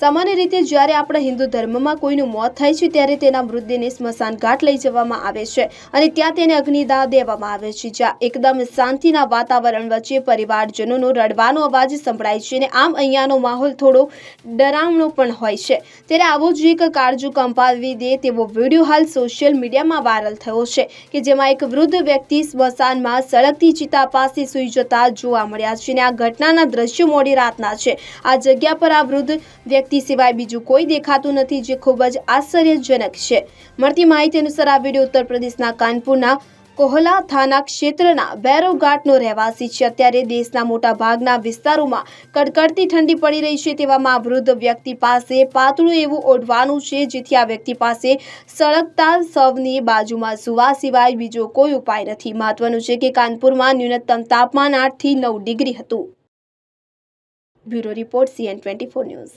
સામાન્ય રીતે જ્યારે આપણા હિન્દુ ધર્મમાં કોઈનું મોત થાય છે, ત્યારે તેના મૃતદેહને સ્મશાન ઘાટ લઈ જવામાં આવે છે અને ત્યાં તેને અગ્નિદાહ દેવામાં આવે છે, જ્યાં એકદમ શાંતિના વાતાવરણ વચ્ચે પરિવારજનોનો રડવાનો અવાજ સંભળાય છે અને આમ અહીંયાનો માહોલ થોડો ડરામણો પણ હોય છે. ત્યારે આવો જ એક કાળજુ કંપાવી દે તેવો વીડિયો હાલ સોશિયલ મીડિયામાં વાયરલ થયો છે કે જેમાં એક વૃદ્ધ વ્યક્તિ સ્મશાનમાં સળગતી ચિતા પાસે સૂઈ જતા જોવા મળ્યા છે અને આ ઘટનાના દ્રશ્યો મોડી રાતના છે. આ જગ્યા પર આ વૃદ્ધ વ્યક્તિ સિવાય બીજું કોઈ દેખાતું નથી જે ખૂબ જ આશ્ચર્યજનક છે. મળતી માહિતી અનુસાર આ વીડિયો ઉત્તર પ્રદેશના કાનપુરના કોહલા થાના ક્ષેત્રના ભૈરવ રહેવાસી છે. અત્યારે દેશના મોટા ભાગના વિસ્તારોમાં કડકડતી ઠંડી પડી રહી છે તેવામાં વૃદ્ધ વ્યક્તિ પાસે પાતળું એવું ઓઢવાનું છે જેથી આ વ્યક્તિ પાસે સળગતા સવની બાજુમાં સુવા સિવાય બીજો કોઈ ઉપાય નથી. મહત્વનું છે કે કાનપુરમાં ન્યૂનતમ તાપમાન આઠથી નવ ડિગ્રી હતું. Bureau report, CN twenty news.